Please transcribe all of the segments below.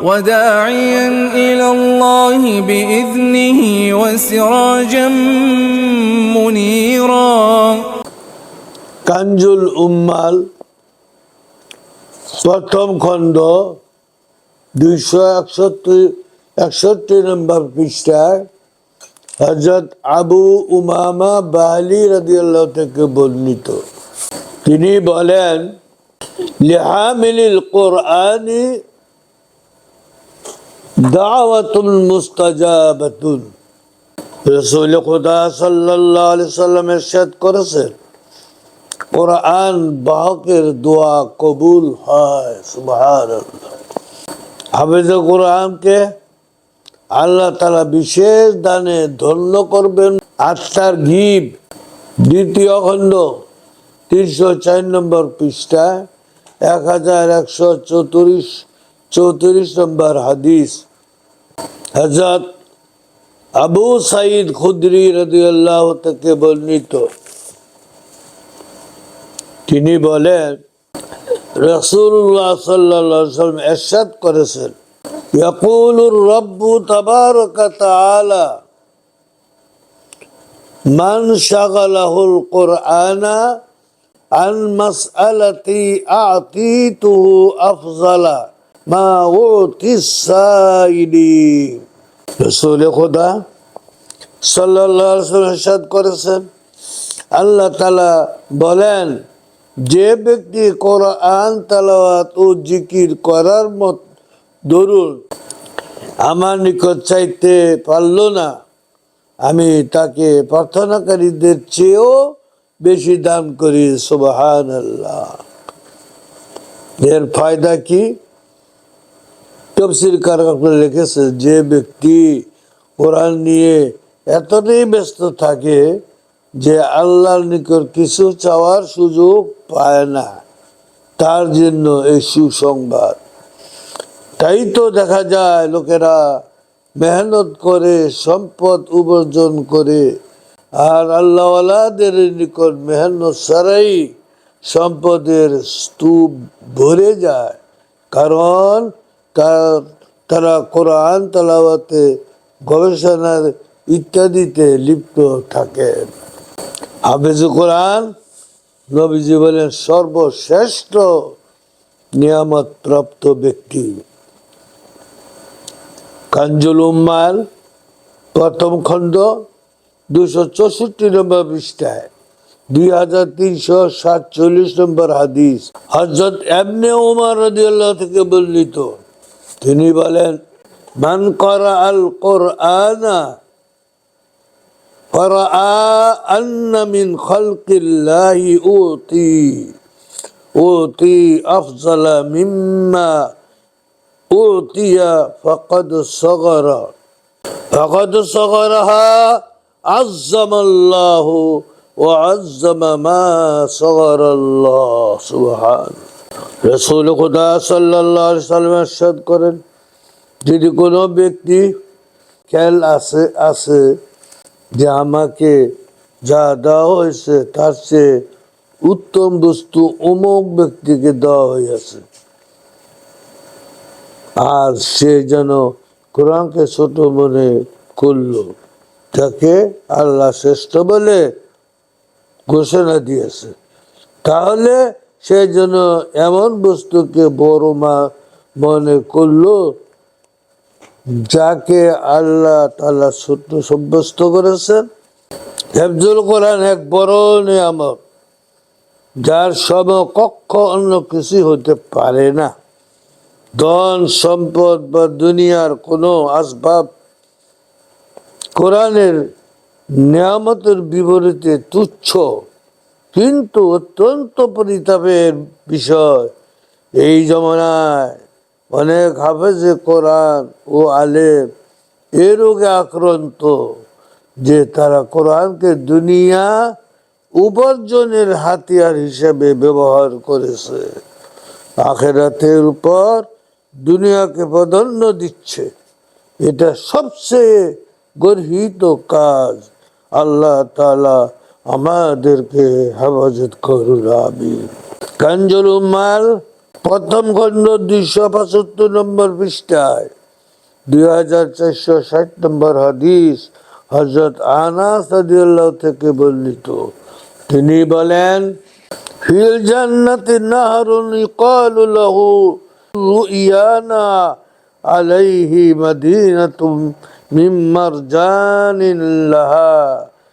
وداعيا إلى الله بإذنه وسراجا منيرا কাঞ্জুল উম্মাল প্রথম খণ্ড দুইশো একষট্টি একষট্টি নম্বর পৃষ্ঠায় হজরত আবু উমামা বাহালি রাদিয়াল্লাহ থেকে বর্ণিত তিনি বলেন লিহামিলিল কোরআনি দাওয়াতুল মুস্তাজাবাতুন। রসুল খুদা সাল্লাল্লাহু আলাইহি সাল্লাম ইরশাদ করেছেন কোরআন বাহকের দোয়া কবুল হয়, সুবহানাল্লাহ। হাফেজ কোরআনকে আল্লাহ তালা বিশেষ দানে ধন্য করবেন। আত্মার গিব, দ্বিতীয় খণ্ড, তিনশো চার নম্বর পৃষ্ঠায়, এক হাজার একশো চৌত্রিশ চৌত্রিশ নম্বর হাদিস। হজরত আবু সাইদ খুদ্রি রদিয়াল্লাহ থেকে বর্ণিত। তিনি বলেন রসুল্লাহ সাল্লাম এরশাদ করেছেন ইয়াকুলুর রব্বু তবারক তাআলা, মান শাগালাহুল কোরআনা আন মাসআলাতি আতিতুহু আফজালা। মাউদ কিসাইলি রসুল খোদা সাল্লাহ করেছেন। আল্লাহ তালা বলেন, যে ব্যক্তি কোরআন, তালাওয়াত ও জিকির করার মত দরুন আমার নিকট চাইতে পারল না, আমি তাকে প্রার্থনাকারীদের চেয়েও বেশি দান করি সুবাহ আল্লাহ এর ফায়দা কি? তফসির লিখেছে, যে ব্যক্তি কোরআন নিয়ে এতটাই ব্যস্ত থাকে যে আল্লাহর নিকট কিছু চাওয়ার সুযোগ পায় না, তার জন্য এই সুসংবাদ। তাই তো দেখা যায়, লোকেরা মেহনত করে, সম্পদ উপার্জন করে, আর আল্লাহওয়ালাদের নিকট মেহনত ছাড়াই সম্পদের স্তূপ ভরে যায়। কারণ তার কোরআন, তালাওয়াতে গবেষণার ইত্যাদিতে লিপ্ত থাকে। হাফেজ কোরআন নবীজি বলেন, সর্বশ্রেষ্ঠ নিয়ামত প্রাপ্ত ব্যক্তি। কাঞ্জুল উম্মাল প্রথম খণ্ড দুশো চৌষট্টি নম্বর পৃষ্ঠায়, দুই হাজার তিনশো সাতচল্লিশ নম্বর হাদিস। হজরত এমনি উমার রদিয়াল্লাহ থেকে বর্ণিত। তিনি বলেন মান করা আল কোরআনা فرأى أن من خلق الله أوتي أوتي أفضل مما أوتي فقد صغر فقد صغرها عظم الله وعظم ما صغر الله سبحانه রসুল খুদা সাল্লাহ সাল্লাম এরশাদ করেন, যদি কোনো ব্যক্তি খেয়াল আছে আছে যে আমাকে যা দেওয়া হয়েছে তার চেয়ে উত্তম বস্তু অমুক ব্যক্তিকে দেওয়া হয়েছে আর সে যেন কোরআনকে ছোট মনে করল, তাকে আল্লাহ শ্রেষ্ঠ বলে ঘোষণা দিয়েছে। তাহলে সে যেন এমন বস্তুকে বড় মা মনে করল, যাকে আল্লাহ তালা সত্য সাব্যস্ত করেছেন। হেফজুল কোরআন এক বড় নিয়ামক যার সমকক্ষ অন্য কিছু হতে পারে না। ধন সম্পদ বা দুনিয়ার কোনো আসবাব কোরআনের নিয়ামতের বিপরীতে তুচ্ছ। কিন্তু অত্যন্ত পরিতাপের বিষয়। এই জমানায় অনেক হাফেজে কোরআন ও আলেম এ রোগে আক্রান্ত, যে তারা কোরআনকে দুনিয়া উপার্জনের হাতিয়ার হিসেবে ব্যবহার করেছে। আখেরাতের উপর দুনিয়াকে প্রাধান্য দিচ্ছে। এটা সবচেয়ে গর্হিত কাজ। আল্লাহ তালা আমাদেরকে হেফাজত করুন আমি কাঞ্জল উম্মাল প্রথম খণ্ড দুইশো পঁচাত্তর নম্বর পৃষ্ঠায়, দুই হাজার চারশো ষাট নম্বর হাদিস হজরত আনাস রাদিয়াল্লাহ থেকে বর্ণিত। তিনি বলেন, ফিল জান্নাতি নাহরুন ইকালু লাহু রুইয়ানা আলাইহি মাদিনাতুম মিন মারজানিন লাহা।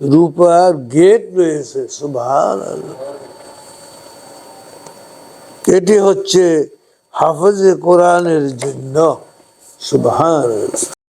রূপার গেট রয়েছে সুভান এটি হচ্ছে হাফজে কোরআনের জন্য সুভান